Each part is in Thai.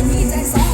你在撒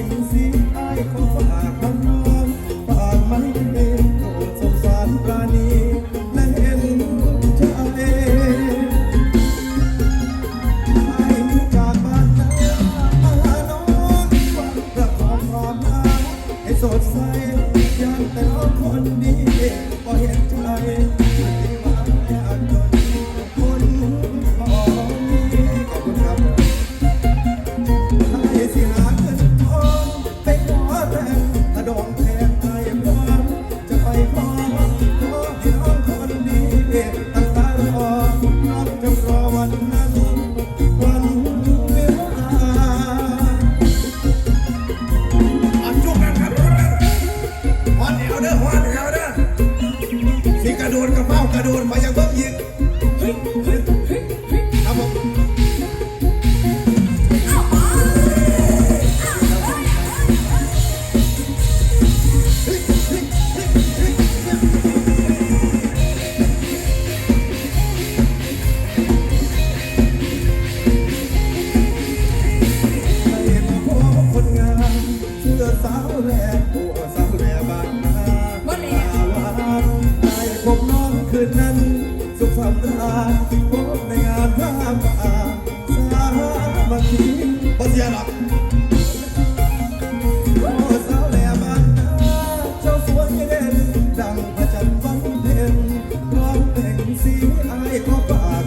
ิ่งสีไอ้ขอฝากาวแลผัวสาวแลบ้านนาบ้าวานได้พบนองคืนนั้น สุขสำราพบในงานระป่าสามัคคีบ่เสียหรอกดังพระจันฟังเพลงร้องเพลงสีอ้ข้อป่า